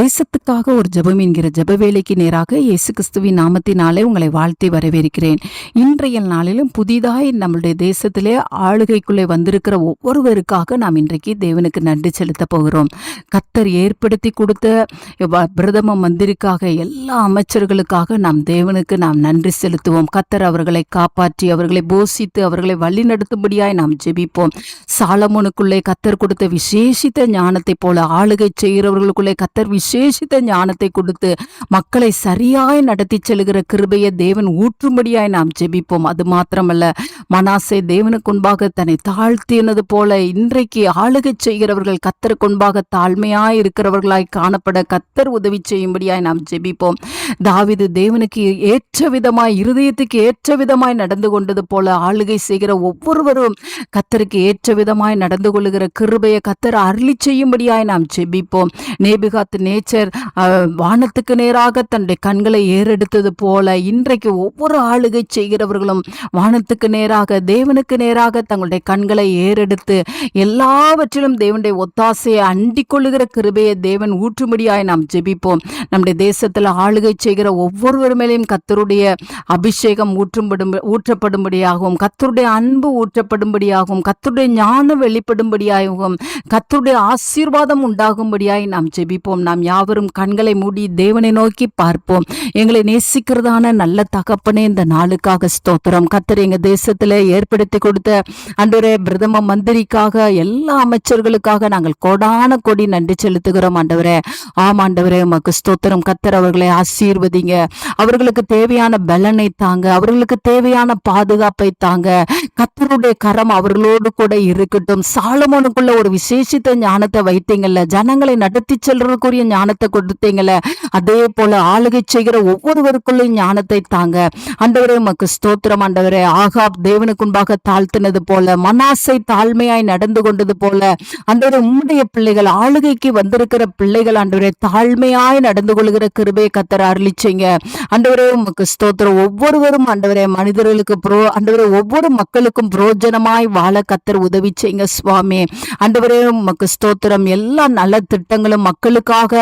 தேசத்துக்காக ஒரு ஜபம் என்கிற ஜப வேலைக்கு நேராக இயேசு கிறிஸ்துவின் நாமத்தினாலே உங்களை வாழ்த்தி வரவேற்கிறேன். இன்றைய நாளிலும் புதிதாக நம்மளுடைய தேசத்திலே ஆளுகைக்குள்ளே வந்திருக்கிற ஒவ்வொருவருக்காக நாம் இன்றைக்கு தேவனுக்கு நன்றி செலுத்த போகிறோம். கத்தர் ஏற்படுத்தி கொடுத்த வ- பிரதம மந்திரிக்காக எல்லா அமைச்சர்களுக்காக நாம் தேவனுக்கு நாம் நன்றி செலுத்துவோம். கத்தர் அவர்களை காப்பாற்றி அவர்களை போஷித்து அவர்களை வழிநடத்தும்படியாய் நாம் ஜெபிப்போம். சாலமோனுக்குள்ளே கத்தர் கொடுத்த விசேஷித்த ஞானத்தை போல ஆளுகை செய்கிறவர்களுக்குள்ளே கத்தர் விசேஷித்த ஞானத்தை கொடுத்து மக்களை சரியாய் நடத்தி செல்கிற கிருபையை தேவன் ஊற்றும்படியாய் நாம் ஜெபிப்போம். அது மாத்திரமல்ல மனாசை தேவனுக்கு முன்பாக தன்னை தாழ்த்தியனது போல இன்றைக்கு ஆளுகை செய்கிறவர்கள் கத்தருக்கு முன்பாக தாழ்மையாய் இருக்கிறவர்களாய் காணப்பட கத்தர் உதவி செய்யும்படியாய் நாம் ஜெபிப்போம். தாவிது தேவனுக்கு ஏற்ற விதமாய் இருதயத்துக்கு ஏற்ற விதமாய் நடந்து கொண்டது போல ஆளுகை செய்கிற ஒவ்வொருவரும் கத்தருக்கு ஏற்ற விதமாய் நடந்து கொள்ளுகிற கிருபையை கத்தர் அருளி செய்யும்படியாய் நாம் ஜெபிப்போம். நேபிகாத்து நேச்சர் வானத்துக்கு நேராக தன்னுடைய கண்களை ஏறெடுத்தது போல இன்றைக்கு ஒவ்வொரு ஆளுகை செய்கிறவர்களும் வானத்துக்கு நேராக தேவனுக்கு நேராக தங்களுடைய கண்களை ஏறெடுத்து எல்லாவற்றிலும் தேவனுடைய ஒத்தாசையை அண்டிக் கொள்ளுகிற கிருபையை தேவன் ஊற்றும்படியாய் நாம் ஜெபிப்போம். நம்முடைய தேசத்தில் ஆளுகை செய்கிற ஒவ்வொருவர் மேலேயும் கத்தருடைய அபிஷேகம் ஊற்றும்படும் ஊற்றப்படும்படியாகவும் கத்தருடைய அன்பு ஊற்றப்படும்படியாகவும் கத்தருடைய ஞானம் வெளிப்படும்படியாகவும் கத்தருடைய ஆசீர்வாதம் உண்டாகும்படியாய் நாம் ஜெபிப்போம். நாம் யாவரும் கண்களை மூடி தேவனை நோக்கி பார்ப்போம். எங்களை நேசிக்கிறதான நல்ல தகப்பனே இந்த நாளுக்காக ஸ்தோத்திரம். கத்தர் எங்க தேசத்துல ஏற்படுத்தி கொடுத்த அன்றைய பிரதம மந்திரிக்காக எல்லா அமைச்சர்களுக்காக நாங்கள் கோடான கொடி நன்றி செலுத்துகிறோம் ஆண்டவரே. ஆம் ஆண்டவரே உமக்கு ஸ்தோத்திரம். கத்தர் அவர்களை ஆசீர்வதிங்க. அவர்களுக்கு தேவையான பலனை தாங்க. அவர்களுக்கு தேவையான பாதுகாப்பை தாங்க. கத்தருடைய கரம் அவர்களோடு கூட இருக்கட்டும். சாலமோனுக்குள்ள ஒரு விசேஷித்த ஞானத்தை வைத்தீங்கல்ல. ஜனங்களை நடத்தி செல்றதுக்குரிய ஞானத்தை கொடுத்தீங்கள அதே போல ஆளுகை செய்கிற ஒவ்வொருவருக்குள்ளும் ஞானத்தை தாங்க. ஆண்டவரே உமக்கு ஸ்தோத்திரம் ஆண்டவரே. ஆகாப் தேவனுக்கு முன்பாக தாழ்த்தினது போல மனாசை தாழ்மையாய் நடந்து கொண்டது போல ஆண்டவரே உம்முடைய பிள்ளைகள் ஆளுகைக்கு வந்திருக்கிற பிள்ளைகள் ஆண்டவரே தாழ்மையாய் நடந்து கொள்கிற கிருபையை கத்தர் அருளிச்சிங்க ஆண்டவரே உமக்கு ஸ்தோத்திரம். ஒவ்வொருவரும் ஆண்டவரே மனிதர்களுக்கு புரோ ஆண்டவரே ஒவ்வொரு மக்களுக்கும் புரோஜனமாய் வாழ கத்தர் உதவி செய்யுங்க சுவாமி. ஆண்டவரே உமக்கு ஸ்தோத்திரம். எல்லா நல்ல திட்டங்களும் மக்களுக்காக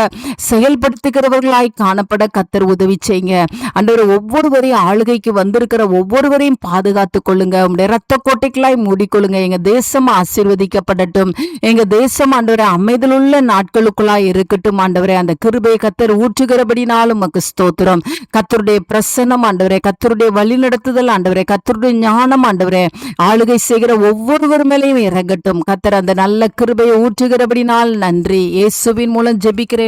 செயல்படுத்துகிறவர்களாய் காணப்பட கத்தர் உதவி செய்யுங்க. அன்றவர் ஒவ்வொருவரையும் ஆளுகைக்கு வந்திருக்கிற ஒவ்வொருவரையும் பாதுகாத்து கொள்ளுங்க. உங்களுடைய ரத்த கோட்டைகளாய் மூடிக்கொள்ளுங்க. எங்க தேசம் ஆசீர்வதிக்கப்படட்டும். எங்க தேசம் ஆண்டவரே அமைதலுள்ள நாட்களுக்குள்ளாய் இருக்கட்டும். ஆண்டவரை அந்த கிருபையை கத்தர் ஊற்றுகிறபடினாலும் உமக்கு ஸ்தோத்திரம். கத்தருடைய பிரசன்னம் ஆண்டவரே கத்தருடைய வழிநடத்துதல் ஆண்டவரே கத்தருடைய ஞானம் ஆண்டவரே ஆளுகை செய்கிற ஒவ்வொருவர் மேலையும் இறங்கட்டும். கத்தர் அந்த நல்ல கிருபையை ஊற்றுகிறபடினால் நன்றி. இயேசுவின் மூலம் ஜெபிக்கிறேன்.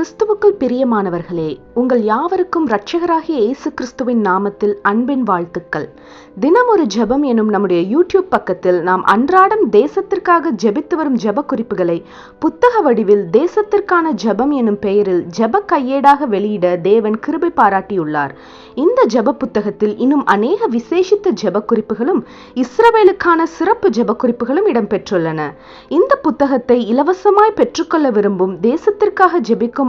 கிறிஸ்துவுக்குள் பிரியமானவர்களே உங்கள் யாவருக்கும் இரட்சகராகிய இயேசு கிறிஸ்துவின் நாமத்தில் அன்பின் வாழ்த்துக்கள். தினம் ஒரு ஜெபம் எனும் நம்முடைய யூடியூப் பக்கத்தில் நாம் அன்றாடம் தேசத்திற்காக ஜெபித்து வரும் ஜெப குறிப்புகளை புத்தக வடிவில் தேசத்திற்கான ஜெபம் எனும் பெயரில் ஜெப கையேடாக வெளியிட தேவன் கிருபை பாராட்டியுள்ளார். இந்த ஜெப புத்தகத்தில் இன்னும் அநேக விசேஷித்த ஜெப குறிப்புகளும் இஸ்ரவேலுக்கான சிறப்பு ஜெப குறிப்புகளும் இடம்பெற்றுள்ளன. இந்த புத்தகத்தை இலவசமாய் பெற்றுக்கொள்ள விரும்பும் தேசத்திற்காக ஜெபிக்கும்